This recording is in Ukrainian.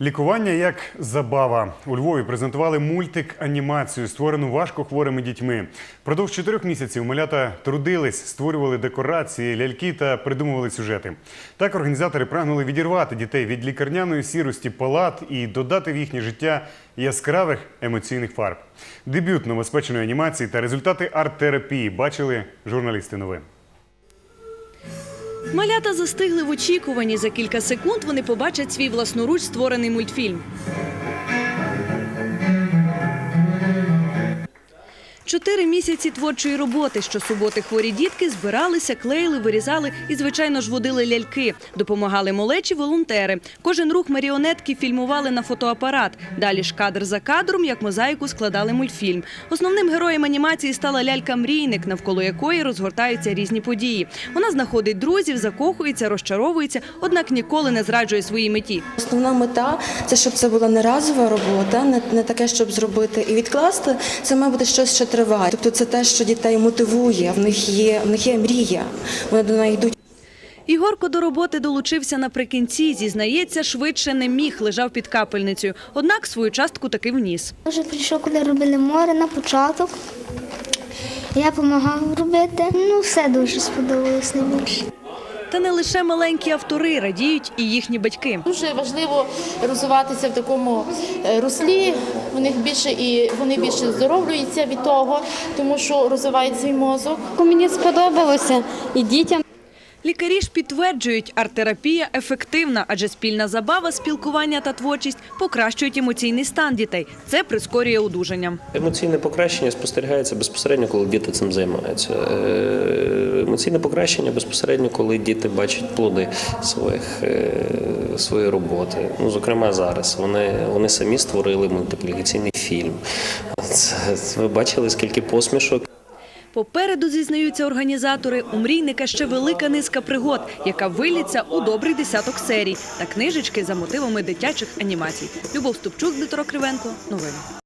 Лікування як забава у Львові презентували мультик анімацію, створену важкохворими дітьми. Продовж чотирьох місяців малята трудились, створювали декорації, ляльки та придумували сюжети. Так організатори прагнули відірвати дітей від лікарняної сірості палат і додати в їхнє життя яскравих емоційних фарб. Дебют новоспеченої анімації та результати арт-терапії бачили журналісти новин. Малята застигли в очікуванні. За кілька секунд вони побачать свій власноруч створений мультфільм. Чотири місяці творчої роботи. Щосуботи хворі дітки збиралися, клеїли, вирізали і, звичайно ж, водили ляльки. Допомагали малечі волонтери. Кожен рух маріонетки фільмували на фотоапарат. Далі ж кадр за кадром, як мозаїку, складали мультфільм. Основним героєм анімації стала лялька-мрійник, навколо якої розгортаються різні події. Вона знаходить друзів, закохується, розчаровується, однак ніколи не зраджує своїй меті. Основна мета це щоб це була не разова робота, не, таке, щоб зробити і відкласти. Це має бути щось, що триває. Тобто це те, що дітей мотивує. В них є в них є мрія. Вони до неї йдуть. Ігорко до роботи долучився наприкінці. Зізнається, швидше не міг, лежав під капельницею. Однак свою частку таки вніс. Вже прийшов, коли робили море на початок. Я допомагав робити. Ну, все дуже сподобалось найбільше. Та не лише маленькі автори радіють і їхні батьки. Дуже важливо розвиватися в такому е, руслі. В них більше і вони більше здоровлюються від того, тому що розвивається свій мозок. Мені сподобалося і дітям. Лікарі ж підтверджують, арт-терапія ефективна, адже спільна забава, спілкування та творчість покращують емоційний стан дітей. Це прискорює одужання. Емоційне покращення спостерігається безпосередньо, коли діти цим займаються. Е, Емоційне покращення безпосередньо, коли діти бачать плоди своїх, е, своєї роботи. Ну, зокрема, зараз вони, вони самі створили мультиплікаційний фільм. Це, ви бачили, скільки посмішок. Попереду зізнаються організатори. У мрійника ще велика низка пригод, яка виліться у добрий десяток серій та книжечки за мотивами дитячих анімацій. Любов Ступчук, Дмитро Кривенко. Новини.